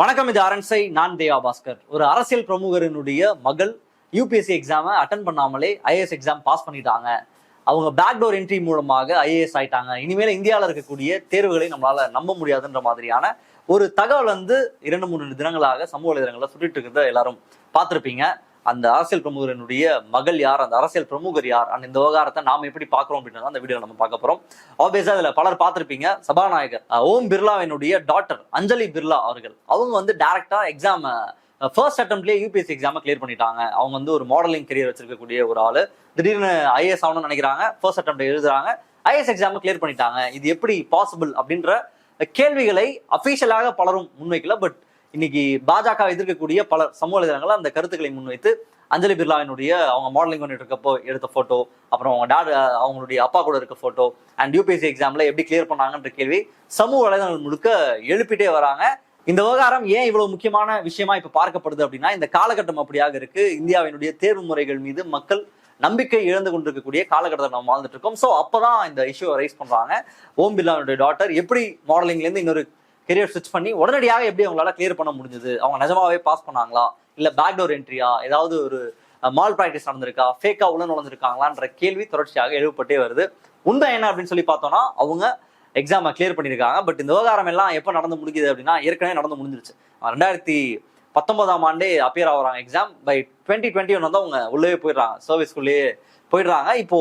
வணக்கம் இது அரண்சை நான் தேவா பாஸ்கர். ஒரு அரசியல் பிரமுகரினுடைய மகள் யூபிஎஸ்சி எக்ஸாமை அட்டன் பண்ணாமலே ஐஏஎஸ் எக்ஸாம் பாஸ் பண்ணிட்டாங்க. அவங்க பேக்டோர் என்ட்ரி மூலமாக ஐஏஎஸ் ஆயிட்டாங்க. இனிமேல் இந்தியாவில் இருக்கக்கூடிய தேர்வுகளை நம்மளால நம்ப முடியாதுன்ற மாதிரியான ஒரு தகவல் வந்து இரண்டு மூணு தினங்களாக சமூக வலைதளங்களில் சுட்டிட்டு இருக்கிறத எல்லாரும் பார்த்துருப்பீங்க. அந்த அரசியல் பிரமுகரினுடைய மகள் யார் அந்த அரசியல் பிரமுகர் யார் அந்த இந்த விவகாரத்தை நாம் எப்படி பார்க்குறோம் அப்படின்றத அந்த வீடியோ நம்ம பார்க்க போகிறோம் ஆப்வியஸாக அதில் பலர் பார்த்துருப்பீங்க. சபாநாயகர் ஓம் பிர்லாவினுடைய டாட்டர் அஞ்சலி பிர்லா அவர்கள். அவங்க வந்து டேரெக்டாக எக்ஸாம் ஃபர்ஸ்ட் அட்டம்ப்ட்லேயே யூபிஎஸ்சி எக்ஸாமை கிளியர் பண்ணிட்டாங்க. அவங்க வந்து ஒரு மாடலிங் கரியர் வச்சிருக்கக்கூடிய ஒரு ஆளு. திடீர்னு ஐஏஎஸ் ஆகணும்னு நினைக்கிறாங்க. ஃபர்ஸ்ட் அட்டம்ப்ட் எழுதுறாங்க. ஐஏஎஸ் எக்ஸாமை கிளியர் பண்ணிட்டாங்க. இது எப்படி பாசிபிள் அப்படின்ற கேள்விகளை அஃபீஷியலாக பலரும் முன்வைக்கல பட் இன்னைக்கு பாஜக எதிர்க்கக்கூடிய பல சமூக வலைதளங்கள் அந்த கருத்துக்களை முன்வைத்து அஞ்சலி பிர்லாவினுடைய அவங்க மாடலிங் பண்ணிட்டு இருக்கப்போ எடுத்த போட்டோ அப்புறம் அவங்க டாட் அவங்களுடைய அப்பா கூட இருக்க போட்டோ அண்ட் யூபிஎஸ்சி எக்ஸாம்ல எப்படி கிளியர் பண்ணாங்கன்ற கேள்வி சமூக வலைதளங்கள் முழுக்க எழுப்பிட்டே வராங்க. இந்த விவகாரம் ஏன் இவ்வளவு முக்கியமான விஷயமா இப்ப பார்க்கப்படுது அப்படின்னா இந்த காலகட்டம் அப்படியாக இருக்கு. இந்தியாவினுடைய தேர்வு முறைகள் மீது மக்கள் நம்பிக்கை இழந்து கொண்டிருக்கக்கூடிய காலகட்டத்தில் நம்ம வாழ்ந்துட்டு இருக்கோம். ஸோ அப்பதான் இந்த இஷ்யூவை ரைஸ் பண்றாங்க. ஓம் பிர்லாவுடைய டாட்டர் எப்படி மாடலிங்ல இருந்து இன்னொரு கெரியர் ஸ்விட்ச் பண்ணி உடனடியாக எப்படி அவங்களால கிளியர் பண்ண முடிஞ்சது? அவங்க நிஜமாவே பாஸ் பண்ணாங்களா? இல்ல பேக்டோர் என்ட்ரியா ஏதாவது ஒரு மால் ப்ராக்டிஸ் நடந்திருக்கா? ஃபேக்கா உள்ள நுழைஞ்சிருக்காங்களான்ற கேள்வி தொடர்ச்சியாக எழுப்பப்பட்டே வருது. உண்மை என்ன அப்படின்னு சொல்லி பார்த்தோம்னா அவங்க எக்ஸாமை கிளியர் பண்ணியிருக்காங்க. பட் இந்த விவகாரம் எல்லாம் எப்போ நடந்து முடிக்குது அப்படின்னா ஏற்கனவே நடந்து முடிஞ்சிருச்சு. ரெண்டாயிரத்தி பத்தொன்பதாம் ஆண்டே அப்பியர் ஆகிறாங்க exam by twenty twenty one வந்து அவங்க உள்ளே போயிடுறாங்க. சர்வீஸ்க்குள்ளேயே போயிடுறாங்க. இப்போ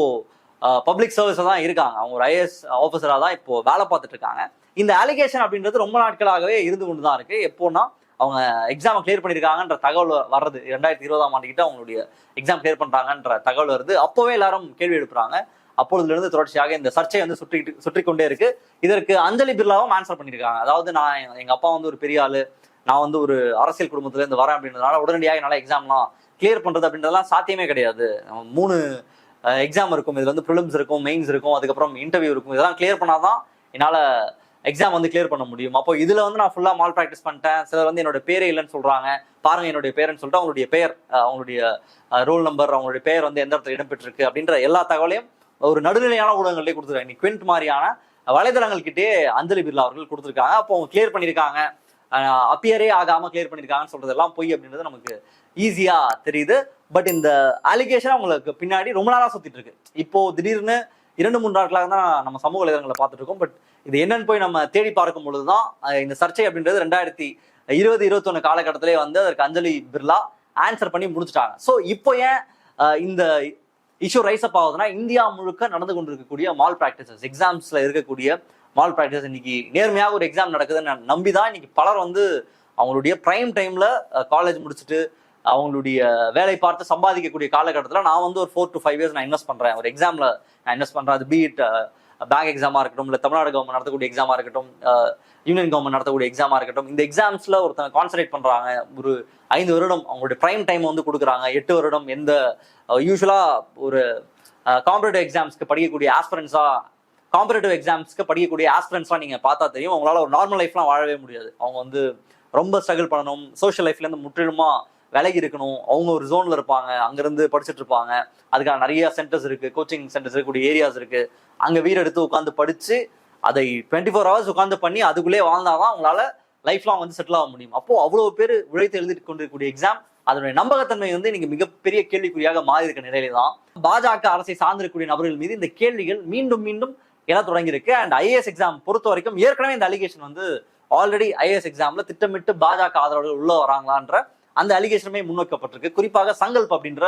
பப்ளிக் சர்வீஸில் தான் இருக்காங்க. அவங்க ஒரு ஐஏஎஸ் ஆஃபீஸராக தான் இப்போ வேலை பார்த்துட்டு இருக்காங்க. இந்த அலிகேஷன் அப்படின்றது ரொம்ப நாட்களாகவே இருந்து கொண்டு தான் இருக்கு. எப்போன்னா அவங்க எக்ஸாமை கிளியர் பண்ணியிருக்காங்கன்ற தகவல் வர்றது ரெண்டாயிரத்தி இருபதாம் ஆண்டுகிட்ட அவங்களுடைய எக்ஸாம் கிளியர் பண்ணுறாங்கன்ற தகவல் வருது. அப்போவே எல்லாரும் கேள்வி எழுப்புறாங்க. அப்பொழுதுலேருந்து தொடர்ச்சியாக இந்த சர்ச்சை வந்து சுற்றிட்டு சுற்றி கொண்டே இருக்கு. இதற்கு அஞ்சலி பிர்லாவும் ஆன்சர் பண்ணியிருக்காங்க அதாவது நான் எங்கள் அப்பா வந்து ஒரு பெரிய ஆள். நான் வந்து ஒரு அரசியல் குடும்பத்துலேருந்து வரேன் அப்படின்றதுனால உடனடியாக என்னால் எக்ஸாம்லாம் கிளியர் பண்ணுறது அப்படின்றதெல்லாம் சாத்தியமே கிடையாது. மூணு எக்ஸாம் இருக்கும். இதில் வந்து ப்ரிலிம்ஸ் இருக்கும் மெயின்ஸ் இருக்கும். அதுக்கப்புறம் இன்டர்வியூ இருக்கும். இதெல்லாம் கிளியர் பண்ணாதான் என்னால் எக்ஸாம் வந்து கிளியர் பண்ண முடியும். அப்போ இதுல வந்து நான் ஃபுல்லா மால் ப்ராக்டிஸ் பண்ணிட்டேன். சிலர் வந்து என்னோட பேரே இல்லைன்னு சொல்றாங்க. பாருங்க என்னுடைய பேருன்னு சொல்லிட்டு அவங்களுடைய பெயர் அவங்களுடைய ரோல் நம்பர் அவங்களுடைய பெயர் வந்து எந்த இடத்துல இடம்பெற்றிருக்கு அப்படின்ற எல்லா தகவலையும் ஒரு நடுநிலையான ஊடகங்கள்லேயே கொடுத்துருக்காங்க. நீ குவிண்ட் மாதிரியான வலைதளங்கள்கிட்டே அஞ்சலி பிர்லா அவர்கள் கொடுத்துருக்காங்க. அப்போ அவங்க கிளியர் பண்ணியிருக்காங்க. அப்பியரே ஆகாம கிளியர் பண்ணியிருக்காங்கன்னு சொல்றதெல்லாம் பொய் அப்படின்றது நமக்கு ஈஸியா தெரியுது. பட் இந்த அலிகேஷன் அவங்களுக்கு பின்னாடி ரொம்ப நாளா சுத்திட்டு இருக்கு. இப்போ திடீர்னு இரண்டு மூன்று நாட்களாக தான் நம்ம சமூக வலைதளங்களை பார்த்துட்டு இருக்கோம். பட் இது என்னன்னு போய் நம்ம தேடி பார்க்கும் பொழுதுதான் தான் இந்த சர்ச்சை அப்படின்றது ரெண்டாயிரத்தி இருபது இருபத்தொன்னு காலகட்டத்திலே வந்து அதற்கு அஞ்சலி பிர்லா ஆன்சர் பண்ணி முடிச்சுட்டாங்க. ஸோ இப்போ ஏன் இந்த இஷ்யூ ரைஸ் அப் ஆகுதுன்னா இந்தியா முழுக்க நடந்து கொண்டிருக்கக்கூடிய மால் ப்ராக்டிசஸ் எக்ஸாம்ஸ்ல இருக்கக்கூடிய மால் ப்ராக்டிஸ் இன்னைக்கு நேர்மையாக ஒரு எக்ஸாம் நடக்குதுன்னு நம்பி தான் இன்னைக்கு பலர் வந்து அவங்களுடைய பிரைம் டைம்ல காலேஜ் முடிச்சுட்டு அவங்களுடைய வேலை பார்த்து சம்பாதிக்கக்கூடிய காலகட்டத்தில் நான் வந்து ஒரு ஃபோர் டு ஃபைவ் இயர்ஸ் நான் இன்வெஸ்ட் பண்ணுறேன் ஒரு எக்ஸாமில் நான் இன்வெஸ்ட் பண்ணுறேன் அது பீட் பேங்க் எக்ஸாமா இருக்கட்டும் இல்லை தமிழ்நாடு கவர்மெண்ட் நடத்தக்கூடிய எக்ஸாமா இருக்கட்டும் யூனியன் கவர்மெண்ட் நடத்தக்கூடிய எக்ஸாமா இருக்கட்டும் இந்த எக்ஸாம்ஸ்ல ஒருத்தங்க கான்சன்ட்ரேட் பண்றாங்க. ஒரு ஐந்து வருடம் அவங்களுடைய பிரைம் டைம் வந்து கொடுக்குறாங்க. எட்டு வருடம் எந்த யூஸ்வலா ஒரு காம்படேட்டிவ் எக்ஸாம்ஸ்க்கு படிக்கக்கூடிய ஆஸ்பிரன்ஸா காம்படேட்டிவ் எக்ஸாம்ஸ்க்கு படிக்கக்கூடிய ஆஸ்பிரன்ஸ்லாம் நீங்க பார்த்தா தெரியும். அவங்களால ஒரு நார்மல் லைஃப்லாம் வாழவே முடியாது. அவங்க வந்து ரொம்ப ஸ்ட்ரகிள் பண்ணணும். சோஷியல் லைஃப்ல இருந்து முற்றிலுமா விலகி இருக்கணும். அவங்க ஒரு ஜோன்ல இருப்பாங்க. அங்கிருந்து படிச்சுட்டு இருப்பாங்க. அதுக்கான நிறைய சென்டர்ஸ் இருக்கு. கோச்சிங் சென்டர்ஸ் இருக்கக்கூடிய ஏரியாஸ் இருக்கு. அங்க வீடு எடுத்து உட்காந்து படிச்சு அதை டுவெண்ட்டி ஃபோர் ஹவர்ஸ் உட்காந்து பண்ணி அதுக்குள்ளே வாழ்ந்தாதான் அவங்களால லைஃப்லாம் வந்து செட்டில் ஆக முடியும். அப்போ அவ்வளவு பேர் உழைத்து எழுதிட்டு கொண்டிருக்கக்கூடிய எக்ஸாம் அதனுடைய நம்பகத்தன்மை வந்து இன்னைக்கு மிகப்பெரிய கேள்விக்குறியாக மாறி இருக்க நிலையில தான் பாஜக அரசை சார்ந்திருக்கக்கூடிய நபர்கள் மீது இந்த கேள்விகள் மீண்டும் மீண்டும் என தொடங்கியிருக்கு. அண்ட் ஐஏஎஸ் எக்ஸாம் பொறுத்த வரைக்கும் ஏற்கனவே இந்த அலிகேஷன் வந்து ஆல்ரெடி ஐஏஎஸ் எக்ஸாம்ல திட்டமிட்டு பாஜக ஆதரவாளர்கள் உள்ள வராங்களான்ற அந்த அலிகேஷனுமே முன்வைக்கப்பட்டிருக்கு. குறிப்பாக சங்கல்ப் அப்படின்ற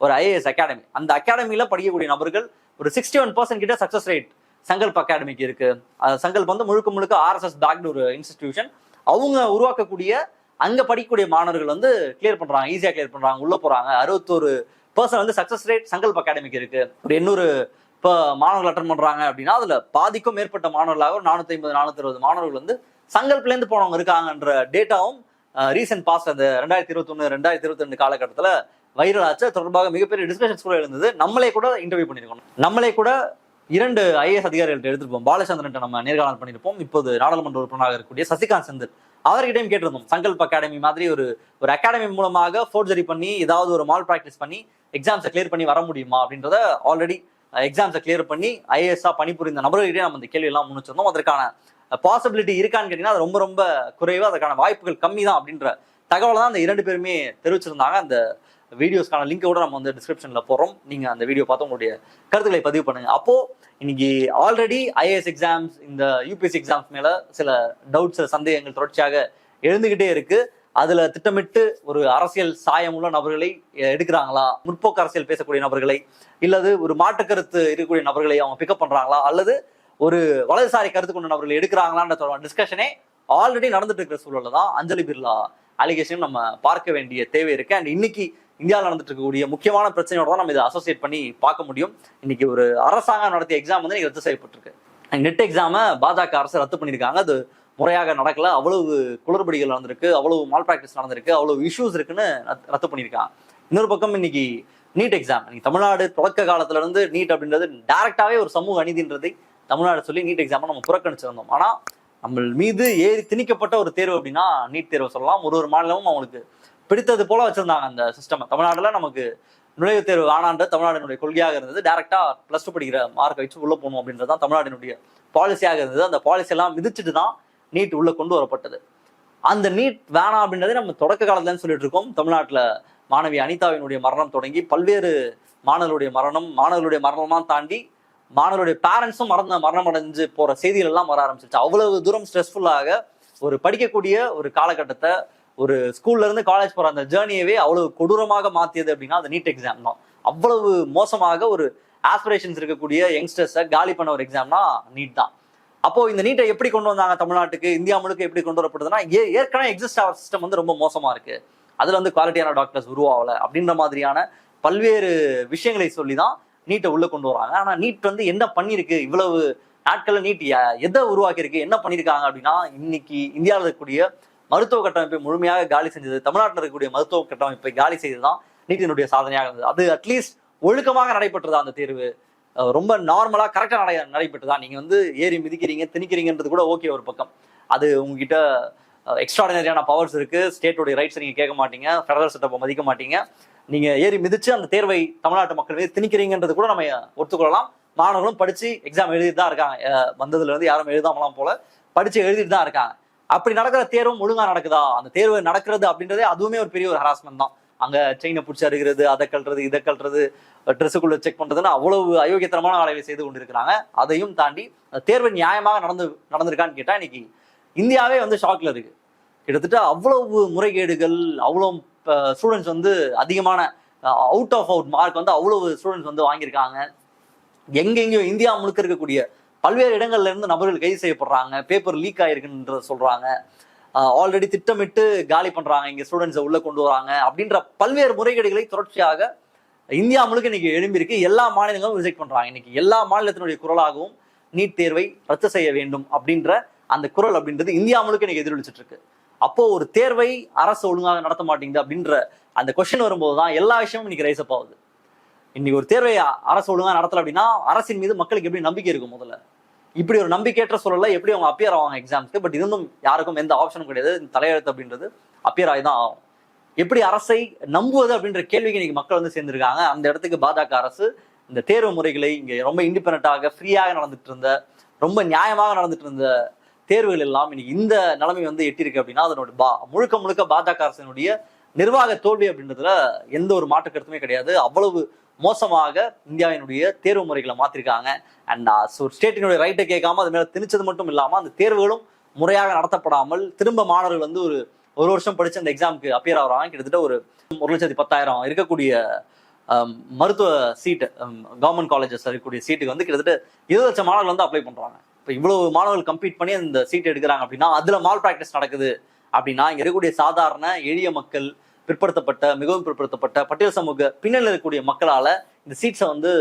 ஒரு ஐஏஎஸ் அகாடமி அந்த அகாடமியில படிக்கக்கூடிய நபர்கள் ஒரு சிக்ஸ்டி ஒன் பர்சன்ட் கிட்ட சக்சஸ் ரேட் சங்கல்ப் அகாடமிக்கு இருக்கு. அது சங்கல்ப் வந்து முழுக்க முழுக்க ஆர்எஸ்எஸ் பேக்டு ஒரு இன்ஸ்டிடியூஷன் அவங்க உருவாக்கக்கூடிய அங்க படிக்கக்கூடிய மாணவர்கள் வந்து கிளியர் பண்றாங்க ஈஸியா கிளியர் பண்றாங்க உள்ள போறாங்க. அறுபத்தோரு பர்சன்ட் வந்து சக்சஸ் ரேட் சங்கல்ப் அகாடமிக்கு இருக்கு. ஒரு எண்ணூறு இப்போ மாணவர்கள் அட்டன் பண்றாங்க அப்படின்னா அதுல பாதிக்கும் மேற்பட்ட மாணவர்களாக ஒரு நானூத்தி ஐம்பது நானூத்தி அறுபது மாணவர்கள் வந்து சங்கல்ப்லேருந்து போனவங்க இருக்காங்கன்ற டேட்டாவும் ரீசெண்ட் பாஸ்ட் அந்த ரெண்டாயிரத்தி இருபத்தொன்னு ரெண்டாயிரத்தி இருபத்தி ரெண்டு காலகட்டத்தில் வைரல் ஆச்சு. தொடர்பாக மிகப்பெரிய டிஸ்கஷன்ஸ் கூட இருந்தது நம்மளே கூட இன்டர்வியூ பண்ணியிருக்கோம். நம்மளே கூட இரண்டு ஐஏஎஸ் அதிகாரிகள்ட்ட எடுத்திருப்போம் பாலச்சந்திரன் நம்ம நேர்காணல் பண்ணியிருப்போம் இப்போது நாடாளுமன்ற உறுப்பினராக இருக்கக்கூடிய சசிகாந்த் செந்தில். அவர்கிட்டயும் கேட்டிருந்தோம். சங்கல்ப் அகாடமி மாதிரி ஒரு ஒரு அகாடமி மூலமாக ஃபோர்ஜரி பண்ணி ஏதாவது ஒரு மால் ப்ராக்டிஸ் பண்ணி எக்ஸாம்ஸை கிளியர் பண்ணி வர முடியுமா அப்படின்றத ஆல்ரெடி எக்ஸாம்ஸை கிளியர் பண்ணி ஐஏஎஸ்ஸாக பணிபுரிந்த நபர்களிடையே நம்ம இந்த கேள்வி எல்லாம் முன்னிச்சிருந்தோம் அதற்கான பாசிபிலிட்டி இருக்கான்னு கேட்டீங்கன்னா அது ரொம்ப ரொம்ப குறைவு அதுக்கான வாய்ப்புகள் கம்மி தான் அப்படின்ற தகவலை தான் அந்த இரண்டு பேருமே தெரிவிச்சிருந்தாங்க. அந்த வீடியோஸ்க்கான லிங்கை கூட நம்ம வந்து டிஸ்கிரிப்ஷன்ல போகிறோம் நீங்க அந்த வீடியோ பார்த்து உங்களுடைய கருத்துக்களை பதிவு பண்ணுங்க. அப்போ இன்னைக்கு ஆல்ரெடி ஐஏஎஸ் எக்ஸாம்ஸ் இந்த யூபிஎஸ்சி எக்ஸாம்ஸ் மேல சில டவுட்ஸ் சந்தேகங்கள் தொடர்ச்சியாக எழுந்துகிட்டே இருக்கு. அதுல திட்டமிட்டு ஒரு அரசியல் சாயம் உள்ள நபர்களை எடுக்கிறாங்களா? முற்போக்கு அரசியல் பேசக்கூடிய நபர்களை இல்லது ஒரு மாற்று கருத்து இருக்கக்கூடிய நபர்களை அவங்க பிக்கப் பண்றாங்களா? அல்லது ஒரு வலதுசாரி கருத்து கொண்டு அவர்கள் எடுக்கிறாங்களான்ற டிஸ்கஷனே ஆல்ரெடி நடந்துட்டு இருக்கிற சூழல்ல தான் அஞ்சலி பிர்லா அலிகேஷன் நம்ம பார்க்க வேண்டிய தேவை இருக்கு. அண்ட் இன்னைக்கு இந்தியாவில் நடந்துட்டு இருக்கக்கூடிய முக்கியமான பிரச்சனையோட தான் நம்ம இதை அசோசியேட் பண்ணி பார்க்க முடியும். இன்னைக்கு ஒரு அரசாங்கம் நடத்திய எக்ஸாம் வந்து இன்னைக்கு ரத்து செய்யப்பட்டிருக்கு. நெட் எக்ஸாமை பாஜக அரசு ரத்து பண்ணியிருக்காங்க. அது முறையாக நடக்கல. அவ்வளவு குளறுபடிகள் நடந்திருக்கு. அவ்வளவு மால் ப்ராக்டிஸ் நடந்திருக்கு. அவ்வளவு இஷ்யூஸ் இருக்குன்னு ரத்- ரத்து பண்ணியிருக்காங்க. இன்னொரு பக்கம் இன்னைக்கு நீட் எக்ஸாம் இன்னைக்கு தமிழ்நாடு தொடக்க காலத்துல இருந்து நீட் அப்படின்றது டைரக்டாவே ஒரு சமூக அநீதின்றதை தமிழ்நாடு சொல்லி நீட் எக்ஸாமை நம்ம புறக்கணிச்சிருந்தோம். ஆனால் நம்ம மீது ஏறி திணிக்கப்பட்ட ஒரு தேர்வு அப்படின்னா நீட் தேர்வு சொல்லலாம். ஒரு ஒரு மாநிலமும் அவங்களுக்கு பிடித்தது போல வச்சிருந்தாங்க அந்த சிஸ்டம் தமிழ்நாடுல நமக்கு நுழைவுத் தேர்வு ஆனான்ற தமிழ்நாடினுடைய கொள்கையாக இருந்தது. டேரக்டா பிளஸ் டூ படிக்கிற மார்க் வச்சு உள்ள போகணும் அப்படின்றது தான் தமிழ்நாட்டினுடைய பாலிசியாக இருந்தது. அந்த பாலிசி எல்லாம் மிதிச்சுட்டு தான் நீட் உள்ள கொண்டு வரப்பட்டது. அந்த நீட் வேணாம் அப்படின்றதே நம்ம தொடக்க காலத்துலன்னு சொல்லிட்டு இருக்கோம். தமிழ்நாட்டில் மாணவி அனிதாவினுடைய மரணம் தொடங்கி பல்வேறு மாணவர்களுடைய மரணம் மாணவர்களுடைய மரணம்லாம் தாண்டி மாணவருடைய பேரண்ட்ஸும் மறந்த மரணம் அடைஞ்சு போற செய்திகள் எல்லாம் வர ஆரம்பிச்சிருச்சு. அவ்வளவு தூரம் ஸ்ட்ரெஸ்ஃபுல்லாக ஒரு படிக்கக்கூடிய ஒரு காலகட்டத்தை ஒரு ஸ்கூல்ல இருந்து காலேஜ் போற அந்த ஜேர்னியவே அவ்வளவு கொடூரமாக மாத்தியது அப்படின்னா அந்த நீட் எக்ஸாம் தான். அவ்வளவு மோசமாக ஒரு ஆஸ்பிரேஷன்ஸ் இருக்கக்கூடிய யங்ஸ்டர்ஸை காலி பண்ண ஒரு எக்ஸாம்னா நீட் தான். அப்போ இந்த நீட்டை எப்படி கொண்டு வந்தாங்க தமிழ்நாட்டுக்கு? இந்தியா முழுக்க எப்படி கொண்டு வரப்படுதுன்னா ஏ- ஏற்கனவே எக்ஸிஸ்ட் ஆகிற சிஸ்டம் வந்து ரொம்ப மோசமா இருக்கு. அதுல வந்து குவாலிட்டியான டாக்டர்ஸ் உருவாகல அப்படின்ற மாதிரியான பல்வேறு விஷயங்களை சொல்லி தான் நீட்டை உள்ள கொண்டு வராங்க ஆனா நீட் வந்து என்ன பண்ணிருக்கு இவ்வளவு நாட்கள்ல நீட் எதை உருவாக்கியிருக்கு? என்ன பண்ணியிருக்காங்க அப்படின்னா இன்னைக்கு இந்தியாவில் இருக்கக்கூடிய மருத்துவ கட்டமைப்பை முழுமையாக காலி செஞ்சது தமிழ்நாட்டில் இருக்கக்கூடிய மருத்துவ கட்டமைப்பை காலி செய்ததுதான் நீட்டினுடைய சாதனையாக இருந்தது. அது அட்லீஸ்ட் ஒழுக்கமாக நடைபெற்றதா அந்த தேர்வு? ரொம்ப நார்மலாக கரெக்டாக நடை நடைபெற்றதா? நீங்கள் வந்து ஏறி மிதிக்கிறீங்க திணிக்கிறீங்கன்றது கூட ஓகே ஒரு பக்கம். அது உங்ககிட்ட எக்ஸ்ட்ராடினரியான பவர்ஸ் இருக்குது ஸ்டேட்டோடைய ரைட்ஸ் நீங்கள் கேட்க மாட்டீங்க. ஃபெடரல் செட்டப்பை மதிக்க மாட்டீங்க. நீங்க ஏறி மிதிச்சு அந்த தேர்வை தமிழ்நாட்டு மக்கள் மீது திணிக்கிறீங்கன்றது கூட நம்ம ஒத்துக்கொள்ளலாம். மாணவர்களும் படிச்சு எக்ஸாம் எழுதிட்டு தான் இருக்காங்க. வந்ததுல இருந்து யாரும் எழுதாமலாம் போல படிச்சு எழுதிட்டு தான் இருக்காங்க. அப்படி நடக்கிற தேர்வும் ஒழுங்கா நடக்குதா? அந்த தேர்வு நடக்கிறது அப்படின்றதே அதுவுமே ஒரு பெரிய ஒரு ஹராஸ்மெண்ட் தான். அங்க செயினை பிடிச்சி அருகிறது அதை கல்றது இதை கல்றது ட்ரெஸ்ஸுக்குள்ள செக் பண்றதுன்னு அவ்வளவு அயோக்கியத்தனமான வேலைகளை செய்து கொண்டிருக்கிறாங்க. அதையும் தாண்டி தேர்வு நியாயமாக நடந்து நடந்திருக்கான்னு கேட்டா இன்னைக்கு இந்தியாவே வந்து ஷாக்ல இருக்கு. கிட்டத்தட்ட அவ்வளவு முறைகேடுகள் அவ்வளவு ஸ்டூடெண்ட்ஸ் வந்து அதிகமான அவுட் ஆஃப் அவுட் மார்க் வந்து அவ்வளவு ஸ்டூடெண்ட்ஸ் வந்து வாங்கியிருக்காங்க. எங்கெங்கேயோ இந்தியா முழுக்க இருக்கக்கூடிய பல்வேறு இடங்கள்ல இருந்து நபர்கள் கைது செய்யப்படுறாங்க பேப்பர் லீக் ஆயிருக்குன்ற சொல்றாங்க. ஆல்ரெடி திட்டமிட்டு காலி பண்றாங்க இங்க ஸ்டூடெண்ட்ஸை உள்ள கொண்டு வராங்க அப்படின்ற பல்வேறு முறைகேடுகளை தொடர்ச்சியாக இந்தியா முழுக்க இன்னைக்கு எழும்பியிருக்கு. எல்லா மாநிலங்களும் ரிஜெக்ட் பண்றாங்க. இன்னைக்கு எல்லா மாநிலத்தினுடைய குரலாகவும் நீட் தேர்வை ரத்து செய்ய வேண்டும் அப்படின்ற அந்த குரல் அப்படின்றது இந்தியா முழுக்க இன்னைக்கு எதிரொலிச்சிட்டு இருக்கு. அப்போ ஒரு தேர்வை அரசு ஒழுங்காக நடத்த மாட்டேங்குது அப்படின்ற அந்த கொஸ்டின் வரும்போது தான் எல்லா விஷயமும் இன்னைக்கு ரைஸ் அப் ஆகுது. இன்னைக்கு ஒரு தேர்வை அரசு ஒழுங்காக நடத்தல அப்படின்னா அரசின் மீது மக்களுக்கு எப்படி நம்பிக்கை இருக்கும் முதல்ல? இப்படி ஒரு நம்பிக்கையற்ற சூழல்ல எப்படி அவங்க அப்பியர் ஆவாங்க எக்ஸாம்ஸ்க்கு பட் இருந்தும் யாருக்கும் எந்த ஆப்ஷனும் கிடையாது. தலையெழுத்து அப்படின்றது அப்பியர் ஆகி தான் ஆகும். எப்படி அரசை நம்புவது அப்படின்ற கேள்விக்கு இன்னைக்கு மக்கள் வந்து சேர்ந்திருக்காங்க. அந்த இடத்துக்கு பாஜக அரசு இந்த தேர்வு முறைகளை இங்கே ரொம்ப இண்டிபெண்டாக ஃப்ரீயாக நடந்துட்டு இருந்த ரொம்ப நியாயமாக நடந்துட்டு இருந்த தேர்வுகள் எல்லாம் இன்னைக்கு இந்த நிலைமை வந்து எட்டியிருக்கு அப்படின்னா அதனோட பா முழுக்க முழுக்க பாஜக அரசினுடைய நிர்வாக தோல்வி அப்படின்றதுல எந்த ஒரு மாற்று கருத்துமே கிடையாது. அவ்வளவு மோசமாக இந்தியாவினுடைய தேர்வு முறைகளை மாத்திருக்காங்க. அண்ட் ஸ்டேட்டினுடைய ரைட்டை கேட்காம அது மேல திணிச்சது மட்டும் இல்லாமல் அந்த தேர்வுகளும் முறையாக நடத்தப்படாமல் திரும்ப மாணவர்கள் வந்து ஒரு ஒரு வருஷம் படிச்சு அந்த எக்ஸாமுக்கு அப்பியர் ஆகிறாங்க. கிட்டத்தட்ட ஒரு ஒரு லட்சத்தி பத்தாயிரம் இருக்கக்கூடிய um, மருத்துவ சீட்டு கவர்மெண்ட் காலேஜஸ் இருக்கக்கூடிய சீட்டுக்கு வந்து கிட்டத்தட்ட இருபது லட்சம் மாணவர்கள் வந்து அப்ளை பண்றாங்க. இப்போ இவ்வளவு மாணவர்கள் கம்ப்ளீட் பண்ணி அந்த சீட் எடுக்கிறாங்க அப்படின்னா அதுல மால் ப்ராக்டிஸ் நடக்குது அப்படின்னா இங்க இருக்கக்கூடிய சாதாரண எளிய மக்கள் பிற்படுத்தப்பட்ட மிகவும் பிற்படுத்தப்பட்ட பட்டியல் சமூக பின்னணியில் இருக்கக்கூடிய மக்களால இந்த சீட்ஸை வந்து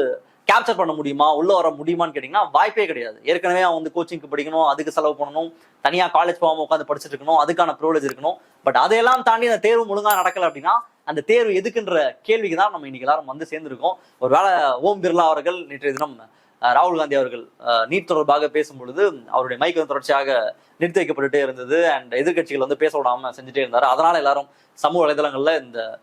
கேப்சர் பண்ண முடியுமா உள்ள வர முடியுமான்னு கேட்டிங்கன்னா வாய்ப்பே கிடையாது. ஏற்கனவே அவன் வந்து கோச்சிங்க்கு படிக்கணும் அதுக்கு செலவு பண்ணணும் தனியா காலேஜ் போகாம உட்காந்து படிச்சுட்டு இருக்கணும் அதுக்கான ப்ரிவிலேஜ் இருக்கணும். பட் அதையெல்லாம் தாண்டி அந்த தேர்வு ஒழுங்கா நடக்கல அப்படின்னா அந்த தேர்வு எதுக்குன்ற கேள்விக்கு தான் நம்ம இன்னைக்கு எல்லாரும் வந்து சேர்ந்திருக்கோம். ஒருவேளை ஓம் பிர்லா அவர்கள் நேற்றைய தினம் ராகுல் காந்தி அவர்கள் நீட் தொடர்பாக பேசும் பொழுது அவருடைய மைக் வந்து தொடர்ச்சியாக நிறுத்தி வைக்கப்பட்டுட்டே இருந்தது. அண்ட் எதிர்க்கட்சிகள் வந்து பேச விடாம செஞ்சுட்டே இருந்தார். அதனால எல்லாரும் சமூக வலைதளங்கள்ல இந்த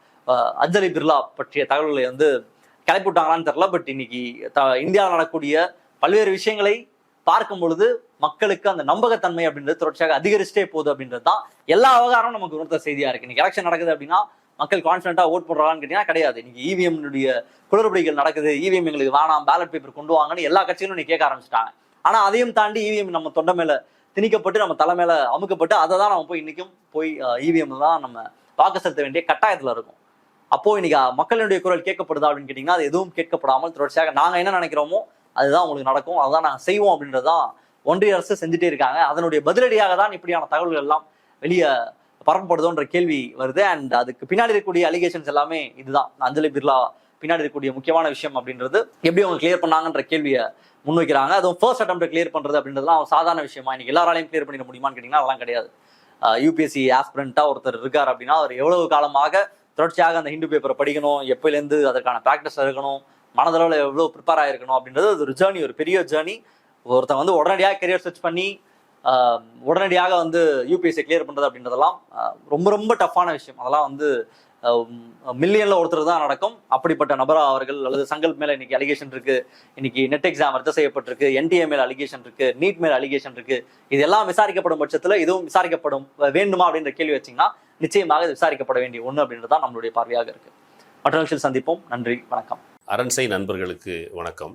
அஞ்சலி பிர்லா பற்றிய தகவல்களை வந்து கிளப்பிவிட்டாங்களான்னு தெரில தெரியல. பட் இன்னைக்கு த- இந்தியாவில் நடக்கக்கூடிய பல்வேறு விஷயங்களை பார்க்கும் பொழுது மக்களுக்கு அந்த நம்பகத்தன்மை அப்படின்றது தொடர்ச்சியாக அதிகரிச்சுட்டே போகுது அப்படின்றது தான் எல்லா விவகாரமும் நமக்கு உணர்த்த செய்தியா இருக்கு. இன்னைக்கு எலெக்ஷன் நடக்குது அப்படின்னா மக்கள் கான்ஃபிடண்டா ஓட் போடுறாங்கன்னு கேட்டீங்கன்னா கிடையாது. இன்னைக்கு இவிஎம்னுடைய இவிஎம் குளறுபடிகள் நடக்குது. இவிஎம் எங்களுக்கு வேணாம் பேலட் பேப்பர் கொண்டு வாங்கன்னு எல்லா கட்சிகளும் நீ கேட்க ஆரம்பிச்சிட்டாங்க. ஆனா அதையும் தாண்டி இவிஎம் நம்ம தொண்டை மேல திணிக்கப்பட்டு நம்ம தலை மேல அமுக்கப்பட்டு அதை தான் நம்ம போய் இன்னைக்கும் போய் இவிஎம் தான் நம்ம வாக்கு செலுத்த வேண்டிய கட்டாயத்துல இருக்கும். அப்போ இன்னைக்கு மக்களுடைய குரல் கேட்கப்படுதா அப்படின்னு கேட்டீங்கன்னா அது எதுவும் கேட்கப்படாமல் தொடர்ச்சியாக நாங்க என்ன நினைக்கிறோமோ அதுதான் உங்களுக்கு நடக்கும். அதுதான் நாங்கள் செய்வோம் அப்படின்றதான் ஒன்றிய அரசு செஞ்சுட்டே இருக்காங்க. அதனுடைய பதிலடியாக தான் இப்படியான தகவல்கள் எல்லாம் வெளியே பரப்பப்படுதோன்ற கேள்வி வருது. அண்ட் அதுக்கு பின்னாடி இருக்கக்கூடிய அலிகேஷன்ஸ் எல்லாமே இதுதான். அஞ்சலி பிர்லா பின்னாடி இருக்கக்கூடிய முக்கியமான விஷயம் அப்படின்றது எப்படி அவங்க கிளியர் பண்ணாங்கன்ற கேள்வியை முன்வைக்கிறாங்க. அதுவும் ஃபர்ஸ்ட் அட்டம் கிளியர் பண்றது அப்படின்றதுலாம் சாதாரண விஷயமா? இன்னைக்கு எல்லாராலையும் கிளியர் பண்ணிட முடியுமான்னு கேட்டீங்கன்னா அதெல்லாம் கிடையாது. யூபிஎஸ்சி ஆஸ்பிரண்டா ஒருத்தர் இருக்கார் அப்படின்னா அவர் எவ்வளவு காலமாக தொடர்ச்சியாக அந்த ஹிந்து பேப்பரை படிக்கணும் எப்பயிலேருந்து அதற்கான ப்ராக்டிஸ் இருக்கணும் மனதளவில் எவ்வளோ ப்ரிப்பேர் ஆயிருக்கணும் அப்படின்றது அது ஒரு ஜேர்னி ஒரு பெரிய ஜேர்னி ஒருத்தன் வந்து உடனடியாக கெரியர் சர்ச் பண்ணி உடனடியாக வந்து யூபிஎஸ்சி கிளியர் பண்ணுறது அப்படின்றதெல்லாம் ரொம்ப ரொம்ப டஃப்பான விஷயம். அதெல்லாம் வந்து மில்லியனில் ஒருத்தர் தான் நடக்கும். அப்படிப்பட்ட நபரா அவர்கள் அல்லது சங்கல் மேலே இன்னைக்கு அலிகேஷன் இருக்கு. இன்னைக்கு நெட் எக்ஸாம் ரத்து செய்யப்பட்டிருக்கு. என்டிஏ மேல அலிகேஷன் இருக்கு. நீட் மேல அலிகேஷன் இருக்கு. இதெல்லாம் விசாரிக்கப்படும் பட்சத்தில் இதுவும் விசாரிக்கப்படும் வேண்டுமா அப்படின்ற கேள்வி வச்சீங்கன்னா நிச்சயமாக இது விசாரிக்கப்பட வேண்டிய ஒன்று அப்படின்றது தான் நம்மளுடைய பார்வையாக இருக்கு. மற்ற நிகழ்ச்சியில் சந்திப்போம். நன்றி. வணக்கம். அரண்சை நண்பர்களுக்கு வணக்கம்.